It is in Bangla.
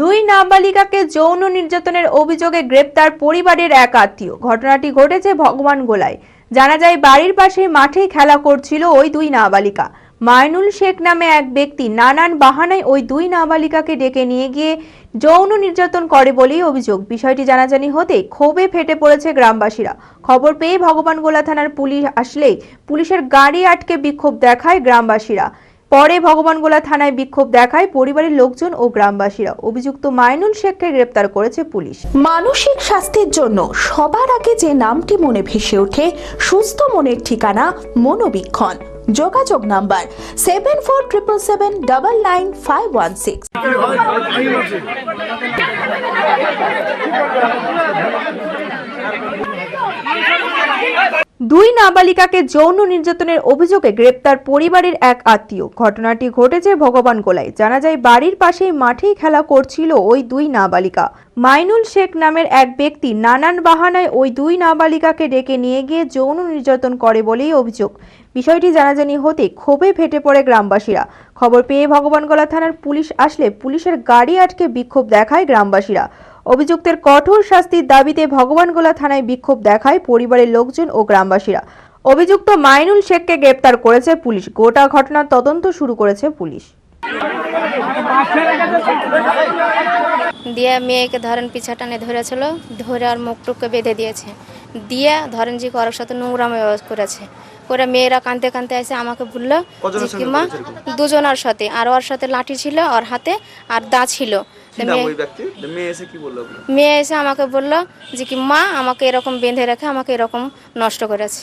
দুই নাবালিকাকে যৌন নির্যাতনের অভিযোগে গ্রেপ্তার পরিবারের এক আত্মীয়। ঘটনাটি ঘটেছে ভগবান গোলায়। জানা যায়, বাড়ির পাশে মাঠে খেলা করছিল ওই দুই নাবালিকা। মাইনুল শেখ নামে এক ব্যক্তি নানান বাহানায় ওই দুই নাবালিকাকে ডেকে নিয়ে গিয়ে যৌন নির্যাতন করে বলেই অভিযোগ। বিষয়টি জানাজানি হতে ক্ষোভে ফেটে পড়েছে গ্রামবাসীরা। খবর পেয়ে ভগবান গোলা থানার পুলিশ আসলেই পুলিশের গাড়ি আটকে বিক্ষোভ দেখায় গ্রামবাসীরা। পরে ভগবানগোলা থানায় বিক্ষোভ দেখায় পরিবারের লোকজন ও গ্রামবাসীরা। অভিযুক্ত মাইনুল শেখকে গ্রেপ্তার করেছে পুলিশ। মানসিক স্বাস্থ্যের জন্য সবার আগে যে নামটি মনে ভেসে ওঠে, সুস্থ মনের ঠিকানা মনোবীক্ষণ। যোগাযোগ number seven four triple seven double nine five one six. দুই নাবালিকাকে যৌন নির্যাতনের অভিযোগে গ্রেপ্তার পরিবারের এক আত্মীয়। ঘটনাটি ঘটেছে ভগবান গোলায়। জানা যায়, বাড়ির পাশেই মাঠেই খেলা করছিল ওই দুই নাবালিকা। মাইনুল শেখ নামের এক ব্যক্তি নানান বাহানায় ওই দুই নাবালিকাকে ডেকে নিয়ে গিয়ে যৌন নির্যাতন করে বলেই অভিযোগ। বিষয়টি জানাজানি হতে ক্ষোভে ফেটে পড়ে গ্রামবাসীরা। খবর পেয়ে ভগবানগোলা থানার পুলিশ আসলে পুলিশের গাড়ি আটকে বিক্ষোভ দেখায় গ্রামবাসীরা। অভিযুক্তের কঠোর শাস্তির দাবিতে ভগবানগোলা থানায় বিক্ষোভ দেখায় পরিবারের লোকজন ও গ্রামবাসীরা। অভিযুক্ত মাইনুল শেখকে গ্রেপ্তার করেছে পুলিশ। গোটা ঘটনার তদন্ত শুরু করেছে পুলিশ। দিয়ে মেয়েকে ধরেন পিছা টানে ধরেছিল, ধরে আর মুখ টুককে বেঁধে দিয়েছে। দিয়ে ধরেন যে ওর সাথে নোংরা করেছে। করে মেয়েরা কাঁদতে কাঁদতে এসে আমাকে বলল যে কি মা দুজনের সাথে। আর ওর সাথে লাঠি ছিল ওর হাতে আর দা ছিল? মেয়ে এসে আমাকে বলল যে কি মা আমাকে এরকম বেঁধে রেখে আমাকে এরকম নষ্ট করেছে।